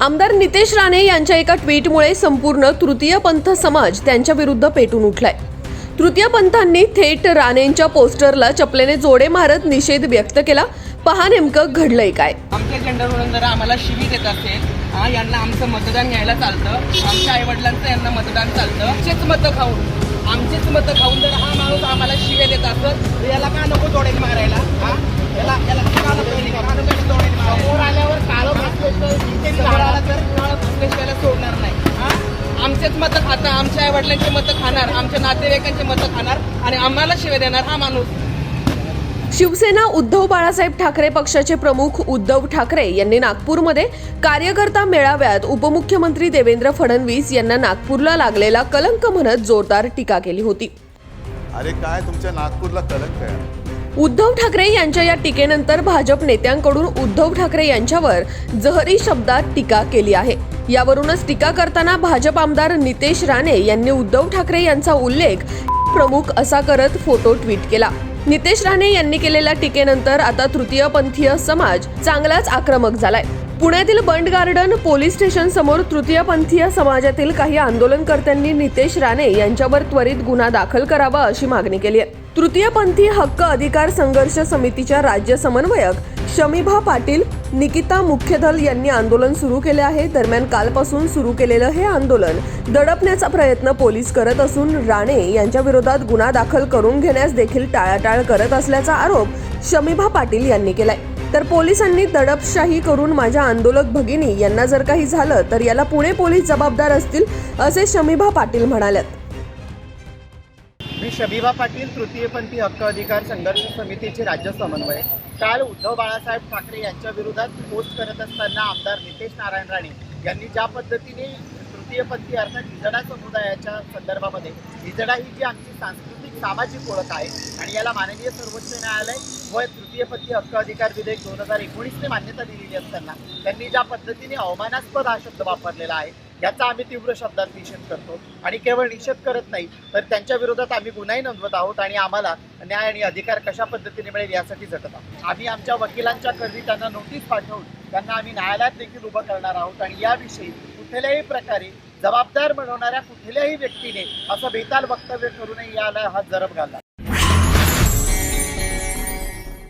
आमदार नितेश राणे यांच्या एका ट्विटमुळे संपूर्ण तृतीय पंथ समाज त्यांच्या विरुद्ध पेटून उठलाय. तृतीय पंथांनी थेट राणेंच्या पोस्टरला चपलेने जोडे मारत निषेध व्यक्त केला. पहा नेमकं घडलंय काय. आमच्या जेंडरवरून जर आम्हाला शिवी देत असेल. हा यांना आमचं मतदान घ्यायला चालतं. आमच्या आईवडिलांचं यांना मतदान चालतं. आमचेच मतं खाऊन. आमचेच मतं खाऊन जर हा माणूस आम्हाला शिवे आमचेच मतं खाता आमच्या आईवडिलांची मतं खाणार आमच्या नातेवाईकांची मतं खाणार आणि आम्हाला शिवे देणार हा माणूस. शिवसेना उद्धव बाळासाहेब ठाकरे पक्षाचे प्रमुख उद्धव ठाकरे यांनी नागपूरमध्ये कार्यकर्ता मेळाव्यात उपमुख्यमंत्री देवेंद्र फडणवीस यांना नागपूरला लागलेला कलंक म्हणत जोरदार टीका केली होती. अरे काय तुमच्या नागपूरला कलंक आहे? उद्धव ठाकरे यांच्या या टीकेनंतर भाजप नेत्यांकडून उद्धव ठाकरे यांच्यावर जहरी शब्दात टीका केली आहे. यावरूनच टीका करताना भाजप आमदार नितेश राणे यांनी उद्धव ठाकरे यांचा उल्लेख प्रमुख असा करत फोटो ट्विट केला. नितेश राणे यांनी केलेल्या टीकेनंतर आता तृतीयपंथीय समाज चांगलाच आक्रमक झालाय. पुण्यातील बंड गार्डन पोलीस स्टेशन समोर तृतीयपंथीय समाजातील काही आंदोलनकर्त्यांनी नितेश राणे यांच्यावर त्वरित गुन्हा दाखल करावा अशी मागणी केली आहे. तृतीयपंथी हक्क अधिकार संघर्ष समितीच्या राज्य समन्वयक शमीभा पाटील निकिता मुख्यधल यांनी आंदोलन सुरू केले आहे. दरम्यान कालपासून सुरू केलेलं हे आंदोलन दडपण्याचा प्रयत्न पोलीस करत असून राणे यांच्या विरोधात गुन्हा दाखल करून घेण्यास देखील टाळाटाळ करत असल्याचा आरोप शमीभा पाटील यांनी केलाय. तर पोलिसांनी दडपशाही करून माझ्या आंदोलक भगिनी यांना जर काही झालं तर याला पुणे पोलीस जबाबदार असतील असे शमीभा पाटील म्हणाल्यात. मी शबीबा पाटील तृतीयपंथी हक्क अधिकार संघर्ष समितीचे राज्य समन्वय. काल उद्धव बाळासाहेब ठाकरे यांच्या विरोधात पोस्ट करत असताना आमदार नितेश नारायण राणे यांनी ज्या पद्धतीने तृतीयपंथी अर्थात हिजडा समुदायाच्या संदर्भामध्ये हिजडा ही जी आमची सांस्कृतिक सामाजिक ओळख आहे आणि याला माननीय सर्वोच्च न्यायालय व तृतीयपंथी हक्क अधिकार विधेयक दोन हजार एकोणीसने मान्यता दिलेली असताना त्यांनी ज्या पद्धतीने अवमानास्पद हा शब्द वापरलेला आहे याचा आम्ही तीव्र शब्दात निषेध करतो आणि केवळ निषेध करत नाही तर त्यांच्या विरोधात आम्ही गुन्हाही नोंदवत आहोत आणि आम्हाला न्याय आणि अधिकार कशा पद्धतीने मिळेल यासाठी झटत आहोत. आम्ही आमच्या वकिलांच्या करवी त्यांना नोटीस पाठवून त्यांना आम्ही न्यायालयात देखील उभं करणार आहोत आणि याविषयी कुठल्याही प्रकारे जबाबदार बनवणाऱ्या कुठल्याही व्यक्तीने असं बेताल वक्तव्य करू नये याला हा जरब घालला